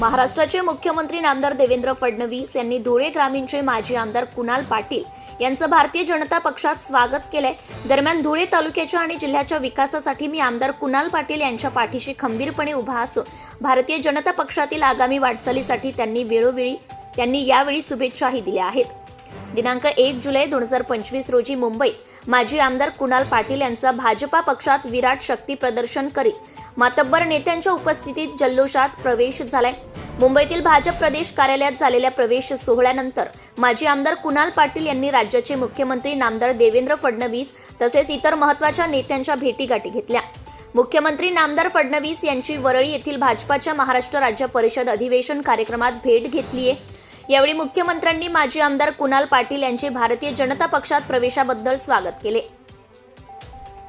महाराष्ट्राचे मुख्यमंत्री नामदार देवेंद्र फडणवीस यांनी धुळे ग्रामीणचे माजी आमदार कुणाल पाटील यांचं भारतीय जनता पक्षात स्वागत केलंय. दरम्यान धुळे तालुक्याच्या आणि जिल्ह्याच्या विकासासाठी मी आमदार कुणाल पाटील यांच्या पाठीशी खंबीरपणे उभा असून भारतीय जनता पक्षातील आगामी वाटचालीसाठी त्यांनी वेळोवेळी त्यांनी यावेळी शुभेच्छाही दिल्या आहेत. दिनांक एक जुलै दोन हजार पंचवीस रोजी मुंबईत माजी आमदार कुणाल पाटील यांचा भाजपा पक्षात विराट शक्ती प्रदर्शन करीत मातब्बर नेत्यांच्या उपस्थितीत जल्लोषात प्रवेश झालाय. मुंबईतील भाजप प्रदेश कार्यालयात झालेल्या प्रवेश सोहळ्यानंतर माजी आमदार कुणाल पाटील यांनी राज्याचे मुख्यमंत्री नामदार देवेंद्र फडणवीस तसेच इतर महत्त्वाच्या नेत्यांच्या भेटीगाठी घेतल्या. मुख्यमंत्री नामदार फडणवीस यांची वरळी येथील भाजपाच्या महाराष्ट्र राज्य परिषद अधिवेशन कार्यक्रमात भेट घेतलीय. यावेळी मुख्यमंत्र्यांनी माजी आमदार कुणाल पाटील यांचे भारतीय जनता पक्षात प्रवेशाबद्दल स्वागत केले.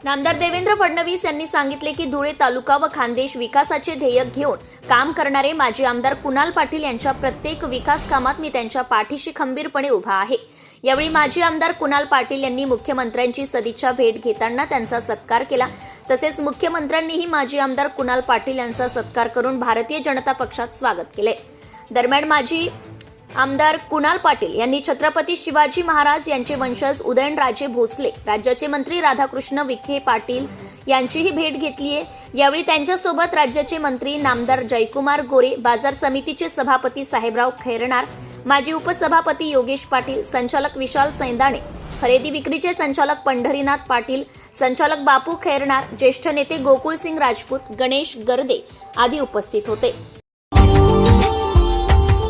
नामदार देवेंद्र फडणवीस यांनी सांगितले की धुळे तालुका व खानदेश विकासाचे ध्येय घेऊन काम करणारे माजी आमदार कुणाल पाटील यांच्या प्रत्येक विकास कामात मी त्यांच्या पाठीशी खंबीरपणे उभा आहे. यावेळी माजी आमदार कुणाल पाटील यांनी मुख्यमंत्र्यांची सदिच्छा भेट घेताना त्यांचा सत्कार केला. तसेच मुख्यमंत्र्यांनीही माजी आमदार कुणाल पाटील यांचा सत्कार करून भारतीय जनता पक्षात स्वागत केले. दरम्यान माजी आमदार कुणाल पाटील यांनी छत्रपती शिवाजी महाराज यांचे वंशज उदयनराजे भोसले राज्याचे मंत्री राधाकृष्ण विखे पाटील यांचीही भेट घेतली आहे यावेळी त्यांच्यासोबत राज्याचे मंत्री नामदार जयकुमार गोरे बाजार समितीचे सभापती साहेबराव खैरणार माजी उपसभापती योगेश पाटील संचालक विशाल सैंदाणे खरेदी विक्रीचे संचालक पंढरीनाथ पाटील संचालक बापू खैरणार ज्येष्ठ नेते गोकुळसिंग राजपूत गणेश गर्दे आदी उपस्थित होते.